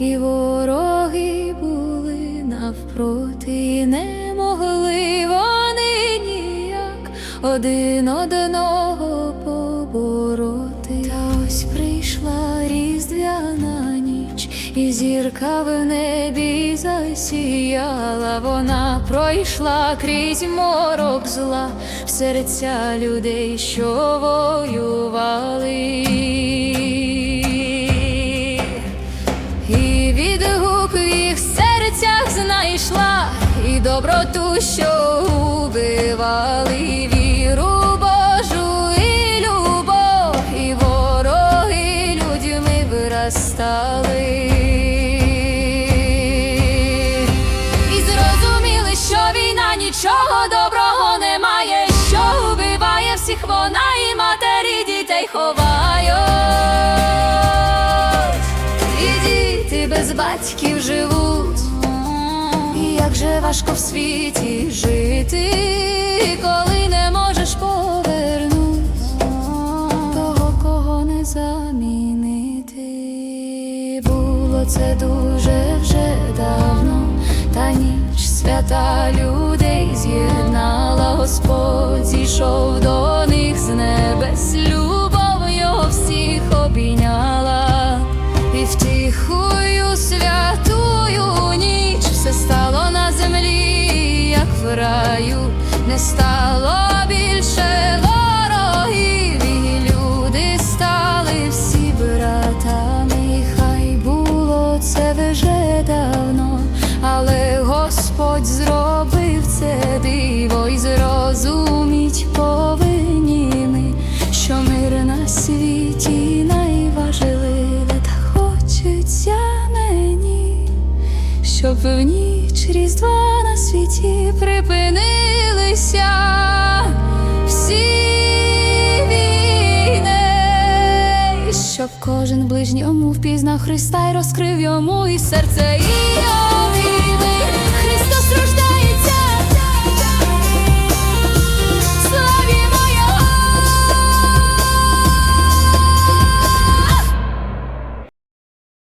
і вороги були навпроти, і не могли вони ніяк один одного побороти. Та ось прийшла різдвяна ніч, і зірка в небі засіяла. Вона пройшла крізь морок зла в серця людей, що воювали. Серцях знайшла, і доброту, що убивали, віру Божу, і любов, і вороги людьми виростали. І зрозуміли, що війна нічого доброго не має, що убиває всіх вона і матері дітей ховають. І діти без батьків живуть. Же важко в світі жити, коли не можеш повернуть того, кого не замінити. Було це дуже вже давно, та ніч свята людей з'єднала, Господь зійшов до них з небес, любов його всіх обійняла, і втіхую раю, не стало більше ворогів, і люди стали всі братами, хай було це вже давно, але Господь зробив це диво і зрозуміть повинні ми, що мир на світі щоб в ніч різдва на світі припинилися. Всі війни, щоб кожен ближньому впізнав Христа й розкрив йому і серце і